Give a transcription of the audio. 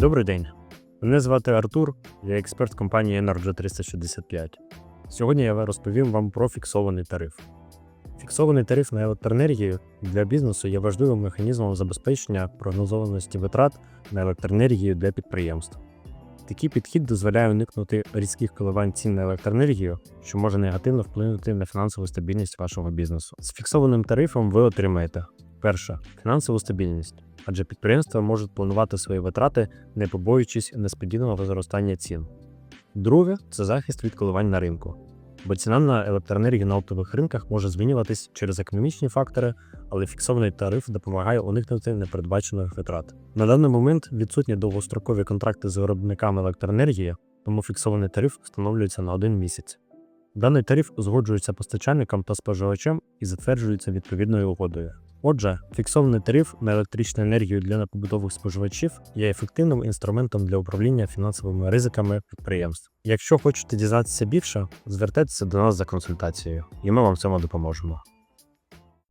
Добрий день. Мене звати Артур, я експерт компанії Energy 365. Сьогодні я розповім вам про фіксований тариф. Фіксований тариф на електроенергію для бізнесу є важливим механізмом забезпечення прогнозованості витрат на електроенергію для підприємств. Такий підхід дозволяє уникнути різких коливань цін на електроенергію, що може негативно вплинути на фінансову стабільність вашого бізнесу. З фіксованим тарифом ви отримаєте перше фінансову стабільність, адже підприємства можуть планувати свої витрати, не побоюючись несподіваного зростання цін. Друге це захист від коливань на ринку, бо ціна на електроенергію на оптових ринках може змінюватись через економічні фактори, але фіксований тариф допомагає уникнути непередбачених витрат. На даний момент відсутні довгострокові контракти з виробниками електроенергії, тому фіксований тариф встановлюється на один місяць. Даний тариф узгоджується постачальником та споживачем і затверджується відповідною угодою. Отже, фіксований тариф на електричну енергію для побутових споживачів є ефективним інструментом для управління фінансовими ризиками підприємств. Якщо хочете дізнатися більше, звертайтеся до нас за консультацією, і ми вам в цьому допоможемо.